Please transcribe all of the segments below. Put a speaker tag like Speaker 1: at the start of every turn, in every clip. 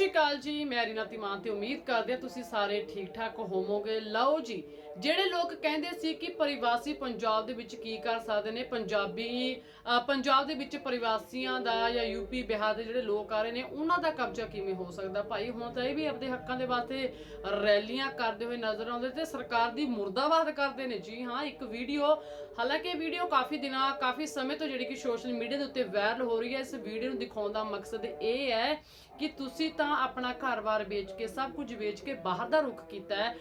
Speaker 1: ਸ਼੍ਰੀ ਅਕਾਲ ਜੀ, ਮੈਂ ਰੀਨਾ ਤਿਮਾਨ ਤੇ ਉਮੀਦ ਕਰਦੇ ਹਾਂ ਤੁਸੀਂ ਸਾਰੇ ਠੀਕ ਠਾਕ ਹੋਵੋਗੇ। ਲਓ ਜੀ, ਜਿਹੜੇ ਲੋਕ ਕਹਿੰਦੇ ਸੀ ਕਿ ਪਰਿਵਾਸੀ ਪੰਜਾਬ ਦੇ ਵਿੱਚ ਕੀ ਕਰ ਸਕਦੇ ਨੇ, ਪੰਜਾਬੀ ਪੰਜਾਬ ਦੇ ਵਿੱਚ ਪਰਿਵਾਸੀਆਂ ਦਾ ਜਾਂ ਯੂਪੀ ਬਿਹਾਰ ਦੇ ਜਿਹੜੇ ਲੋਕ ਆ ਰਹੇ ਨੇ, ਉਹਨਾਂ ਦਾ ਕਬਜ਼ਾ ਕਿਵੇਂ ਹੋ ਸਕਦਾ? ਭਾਈ, ਹੁਣ ਤਾਂ ਇਹ ਵੀ ਆਪਣੇ ਹੱਕਾਂ ਦੇ ਵਾਸਤੇ ਰੈਲੀਆਂ ਕਰਦੇ ਹੋਏ ਨਜ਼ਰ ਆਉਂਦੇ ਤੇ ਸਰਕਾਰ ਦੀ ਮੁਰਦਾਬਾਦ ਕਰਦੇ ਨੇ। ਜੀ ਹਾਂ, ਇੱਕ ਵੀਡੀਓ, ਹਾਲਾਂਕਿ ਵੀਡੀਓ ਕਾਫੀ ਦਿਨਾਂ, ਕਾਫੀ ਸਮੇਂ ਤੋਂ ਜਿਹੜੀ ਕਿ ਸੋਸ਼ਲ ਮੀਡੀਆ ਦੇ ਉੱਤੇ ਵਾਇਰਲ ਹੋ ਰਹੀ ਹੈ, ਇਸ ਵੀਡੀਓ ਨੂੰ ਦਿਖਾਉਣ ਦਾ ਮਕਸਦ ਇਹ ਹੈ ਕਿ ਤੁਸੀਂ ਤਾਂ ਆਪਣਾ ਘਰ-ਬਾਰ ਵੇਚ ਕੇ, ਸਭ ਕੁਝ ਵੇਚ ਕੇ ਬਾਹਰ ਦਾ ਰੁਖ ਕੀਤਾ ਹੈ।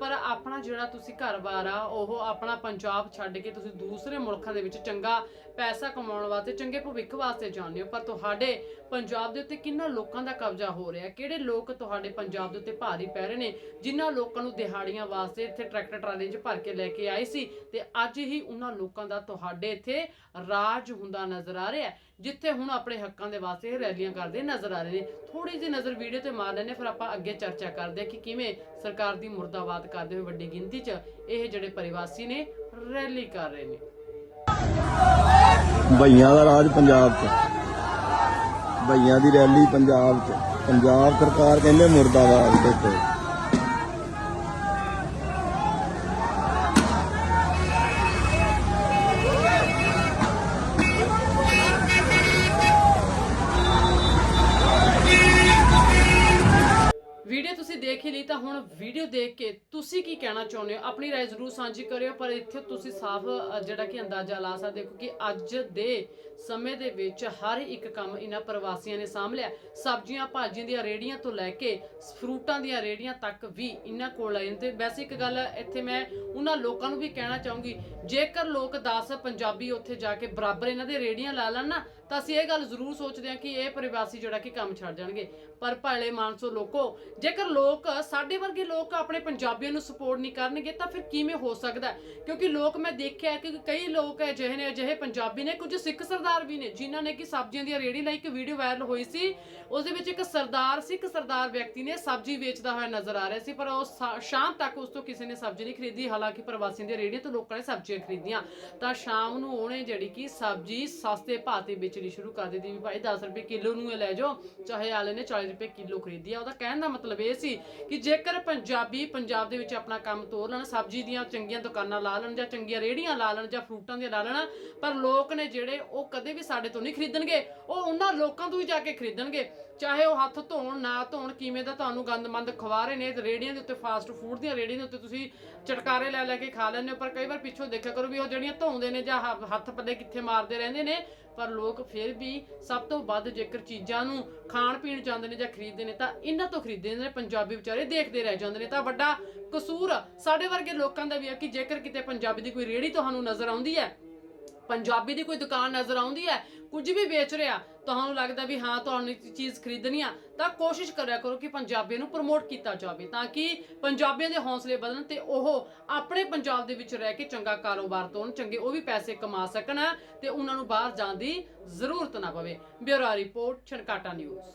Speaker 1: ਪਰ ਆਪਣਾ ਜਿਹੜਾ ਤੁਸੀਂ ਘਰ-ਬਾਰ ਆ, ਉਹ ਆਪਣਾ ਪੰਜਾਬ ਛੱਡ ਕੇ ਤੁਸੀਂ ਦੂਸਰੇ ਮੁਲਕਾਂ ਦੇ ਵਿੱਚ ਚੰਗਾ ਪੈਸਾ ਕਮਾਉਣ ਵਾਸਤੇ, ਚੰਗੇ ਭਵਿੱਖ ਵਾਸਤੇ ਜਾਂਦੇ ਹੋ। ਪਰ ਤੁਹਾਡੇ ਪੰਜਾਬ ਦੇ ਉੱਤੇ ਕਿੰਨਾ ਲੋਕਾਂ ਦਾ ਕਬਜ਼ਾ ਹੋ ਰਿਹਾ? ਕਿਹੜੇ ਲੋਕ ਤੁਹਾਡੇ ਪੰਜਾਬ ਦੇ ਉੱਤੇ ਭਾਰੀ ਪੈ ਰਹੇ ਨੇ, ਜਿਨ੍ਹਾਂ ਲੋਕਾਂ ਨੂੰ ਦਿਹਾੜੀਆਂ ਵਾਸਤੇ ਇੱਥੇ ਟਰੈਕਟਰ ਟਰਾਲੇ 'ਚ ਭਰ ਕੇ ਲੈ ਕੇ ਆਏ ਸੀ? ਤੇ ਅੱਜ ਹੀ ਉਹਨਾਂ ਲੋਕਾਂ ਦਾ ਤੁਹਾਡੇ ਇੱਥੇ ਰਾਜ ਹੁੰਦਾ ਨਜ਼ਰ ਆ ਰਿਹਾ ਜਿੱਥੇ ਹੁਣ ਆਪਣੇ ਹੱਕਾਂ ਦੇ ਵਾਸਤੇ ਰੈਲੀਆਂ ਕਰਦੇ ਨਜ਼ਰ ਆ ਰਹੇ ਨੇ। ਥੋੜੀ ਜਿਹੀ ਨਜ਼ਰ ਵੀਡੀਓ ਤੇ ਮਾਰ ਲੈਣੇ ਫਿਰ ਆਪਾਂ ਅੱਗੇ ਚਰਚਾ ਕਰਦੇ ਹਾਂ ਕਿ ਕਿਵੇਂ ਸਰਕਾਰ ਦੀ ਮੁਰਦਾਬਾਦ ਕਰਦੇ ਹੋਏ ਵੱਡੀ ਗਿਣਤੀ 'ਚ ਇਹ ਜਿਹੜੇ ਪਰਿਵਾਸੀ ਨੇ ਰੈਲੀ ਕਰ ਰਹੇ ਨੇ।
Speaker 2: ਭਈਆਂ ਦਾ ਰਾਜ ਪੰਜਾਬ 'ਚ। ਭਈਆਂ ਦੀ ਰੈਲੀ ਪੰਜਾਬ 'ਚ। ਪੰਜਾਬ ਸਰਕਾਰ ਕਹਿੰਦੇ ਮੁਰਦਾਬਾਦ ਦੇਖੋ
Speaker 1: ਵੀਡੀਓ ਤੁਸੀਂ ਦੇਖ ਹੀ ਲਈ ਤਾਂ ਹੁਣ ਵੀਡੀਓ ਦੇਖ ਕੇ ਤੁਸੀਂ ਕੀ ਕਹਿਣਾ ਚਾਹੁੰਦੇ ਹੋ ਆਪਣੀ رائے ਜ਼ਰੂਰ ਸਾਂਝੀ ਕਰਿਓ ਪਰ ਇੱਥੇ ਤੁਸੀਂ ਸਾਫ਼ ਅ, ਜਿਹੜਾ ਕਿ ਅੰਦਾਜ਼ਾ ਲਾ ਸਕਦੇ ਹੋ ਕਿ ਅੱਜ ਦੇ ਸਮੇਂ ਦੇ ਵਿੱਚ ਹਰ ਇੱਕ ਕੰਮ ਇਹਨਾਂ ਪ੍ਰਵਾਸੀਆਂ ਨੇ ਸਾਂਭ ਲਿਆ ਸਬਜ਼ੀਆਂ ਭਾਜੀਆਂ ਦੀਆਂ ਰੇੜੀਆਂ ਤੋਂ ਲੈ ਕੇ ਫਰੂਟਾਂ ਦੀਆਂ ਰੇੜੀਆਂ ਤੱਕ ਵੀ ਇਹਨਾਂ ਕੋਲ ਆਏ ਨੇ ਤੇ ਵੈਸੇ ਇੱਕ ਗੱਲ ਇੱਥੇ ਮੈਂ ਉਹਨਾਂ ਲੋਕਾਂ ਨੂੰ ਵੀ ਕਹਿਣਾ ਚਾਹੂੰਗੀ ਜੇਕਰ ਲੋਕ 10 ਪੰਜਾਬੀ ਉੱਥੇ ਜਾ ਕੇ ਬਰਾਬਰ ਇਹਨਾਂ ਦੇ ਰੇੜੀਆਂ ਲਾ ਲੈਣ ਨਾ ਤਾਂ ਅਸੀਂ ਇਹ ਗੱਲ ਜ਼ਰੂਰ ਸੋਚਦੇ ਹਾਂ ਕਿ ਇਹ ਪ੍ਰਵਾਸੀ ਜਿਹੜਾ ਕਿ ਕੰਮ ਛੱਡ ਜਾਣਗੇ। ਪਰ ਭਲੇ ਮਾਨਸੋ ਲੋਕੋ, ਜੇਕਰ ਲੋਕ ਸਾਡੇ ਵਰਗੇ ਲੋਕ ਆਪਣੇ ਪੰਜਾਬੀਆਂ ਨੂੰ ਸਪੋਰਟ ਨਹੀਂ ਕਰਨਗੇ, ਤਾਂ ਫਿਰ ਕਿਵੇਂ ਹੋ ਸਕਦਾ ਕਿਉਂਕਿ ਲੋਕ ਮੈਂ ਦੇਖਿਆ ਕਿ ਕਈ ਲੋਕ ਅਜਿਹੇ ਨੇ, ਅਜਿਹੇ ਪੰਜਾਬੀ ਨੇ, ਕੁਝ ਸਿੱਖ ਸਰਦਾਰ ਵੀ ਨੇ, ਜਿਨ੍ਹਾਂ ਨੇ ਕਿ ਸਬਜ਼ੀਆਂ ਦੀਆਂ ਰੇੜੀ ਲਈ ਇੱਕ ਵੀਡੀਓ ਵਾਇਰਲ ਹੋਈ ਸੀ। ਉਸ ਦੇ ਵਿੱਚ ਇੱਕ ਸਰਦਾਰ, ਸਿੱਖ ਸਰਦਾਰ ਵਿਅਕਤੀ ਨੇ ਸਬਜ਼ੀ ਵੇਚਦਾ ਹੋਇਆ ਨਜ਼ਰ ਆ ਰਿਹਾ ਸੀ, ਪਰ ਉਹ ਸਾ- ਸ਼ਾਮ ਤੱਕ ਉਸ ਤੋਂ ਕਿਸੇ ਨੇ ਸਬਜ਼ੀ ਨਹੀਂ ਖਰੀਦੀ। ਹਾਲਾਂਕਿ ਪ੍ਰਵਾਸੀਆਂ ਦੀਆਂ ਰੇੜੀਆਂ ਤੋਂ ਲੋਕਾਂ ਨੇ ਸਬਜ਼ੀਆਂ ਖਰੀਦੀਆਂ। ਤਾਂ ਸ਼ਾਮ ਨੂੰ ਉਹਨੇ ਜਿਹੜੀ ਕਿ ਸਬਜ਼ੀ ਸਸਤੇ ਭਾਅ ਤੇ ਵੇਚ ਵੇਚਣੀ ਸ਼ੁਰੂ ਕਰ ਦਿੱਤੀ ਵੀ ਭਾਈ 10 ਰੁਪਏ ਕਿਲੋ ਨੂੰ ਇਹ ਲੈ ਜਾਓ, ਚਾਹੇ ਆਲੇ ਨੇ 40 ਰੁਪਏ ਕਿਲੋ ਖਰੀਦੀ ਆ। ਉਹਦਾ ਕਹਿਣ ਦਾ ਮਤਲਬ ਇਹ ਸੀ ਕਿ ਜੇਕਰ ਪੰਜਾਬੀ ਪੰਜਾਬ ਦੇ ਵਿੱਚ ਆਪਣਾ ਕੰਮ ਤੋਰ ਲੈਣ, ਸਬਜ਼ੀ ਦੀਆਂ ਚੰਗੀਆਂ ਦੁਕਾਨਾਂ ਲਾ ਲੈਣ ਜਾਂ ਚੰਗੀਆਂ ਰੇੜੀਆਂ ਲਾ ਲੈਣ ਜਾਂ ਫਰੂਟਾਂ ਦੀਆਂ ਲਾ ਲੈਣ, ਪਰ ਲੋਕ ਨੇ ਜਿਹੜੇ ਉਹ ਕਦੇ ਵੀ ਸਾਡੇ ਤੋਂ ਨਹੀਂ ਖਰੀਦਣਗੇ, ਉਹ ਉਹਨਾਂ ਲੋਕਾਂ ਤੋਂ ਹੀ ਜਾ ਕੇ ਖਰੀਦਣਗੇ। ਚਾਹੇ ਉਹ ਹੱਥ ਧੋਣ, ਨਾ ਧੋਣ, ਕਿਵੇਂ ਦਾ ਤੁਹਾਨੂੰ ਗੰਦਮੰਦ ਖਵਾ ਰਹੇ ਨੇ, ਤੇ ਰੇੜੀਆਂ ਦੇ ਉੱਤੇ ਫਾਸਟ ਫੂਡ ਦੀਆਂ ਰੇੜੀਆਂ ਦੇ ਉੱਤੇ ਤੁਸੀਂ ਚਟਕਾਰੇ ਲੈ ਲੈ ਕੇ ਖਾ ਲੈਂਦੇ ਹੋ, ਪਰ ਕਈ ਵਾਰ ਪਿੱਛੋਂ ਦੇਖਿਆ ਕਰੋ ਵੀ ਉਹ ਜਿਹੜੀਆਂ ਧੋਂਦੇ ਨੇ ਜਾਂ ਹੱਥ ਪੱਲੇ ਕਿੱਥੇ ਮਾਰਦੇ ਰਹਿੰਦੇ ਨੇ, ਪਰ ਲੋਕ ਫਿਰ ਵੀ ਸਭ ਤੋਂ ਵੱਧ ਜੇਕਰ ਚੀਜ਼ਾਂ ਨੂੰ ਖਾਣ ਪੀਣ ਜਾਂਦੇ ਨੇ ਜਾਂ ਖਰੀਦਦੇ ਨੇ ਤਾਂ ਇਹਨਾਂ ਤੋਂ ਖਰੀਦਦੇ ਨੇ, ਪੰਜਾਬੀ ਵਿਚਾਰੇ ਦੇਖਦੇ ਰਹਿ ਜਾਂਦੇ ਨੇ। ਤਾਂ ਵੱਡਾ ਕਸੂਰ ਸਾਡੇ ਵਰਗੇ ਲੋਕਾਂ ਦਾ ਵੀ ਹੈ ਕਿ ਜੇਕਰ ਕਿਤੇ ਪੰਜਾਬੀ ਦੀ ਕੋਈ ਰੇੜੀ ਤੁਹਾਨੂੰ ਨਜ਼ਰ ਆਉਂਦੀ ਹੈ ਪੰਜਾਬੀ ਦੀ ਕੋਈ ਦੁਕਾਨ ਨਜ਼ਰ ਆਉਂਦੀ ਹੈ, ਕੁਝ ਵੀ ਵੇਚ ਰਿਹਾ, ਤੁਹਾਨੂੰ ਲੱਗਦਾ ਵੀ ਹਾਂ, ਤੁਹਾਨੂੰ ਇਹ ਚੀਜ਼ ਖਰੀਦਣੀ ਆ, ਤਾਂ ਕੋਸ਼ਿਸ਼ ਕਰਿਆ ਕਰੋ ਕਿ ਪੰਜਾਬੀਆਂ ਨੂੰ ਪ੍ਰਮੋਟ ਕੀਤਾ ਜਾਵੇ, ਤਾਂ ਕਿ ਪੰਜਾਬੀਆਂ ਦੇ ਹੌਸਲੇ ਵਧਣ ਤੇ ਉਹ ਆਪਣੇ ਪੰਜਾਬ ਦੇ ਵਿੱਚ ਰਹਿ ਕੇ ਚੰਗਾ ਕਾਰੋਬਾਰ ਤੋਂ ਚੰਗੇ ਉਹ ਵੀ ਪੈਸੇ ਕਮਾ ਸਕਣ ਤੇ ਉਹਨਾਂ ਨੂੰ ਬਾਹਰ ਜਾਣ ਦੀ ਜ਼ਰੂਰਤ ਨਾ ਪਵੇ। Bureau report, Chhankata news.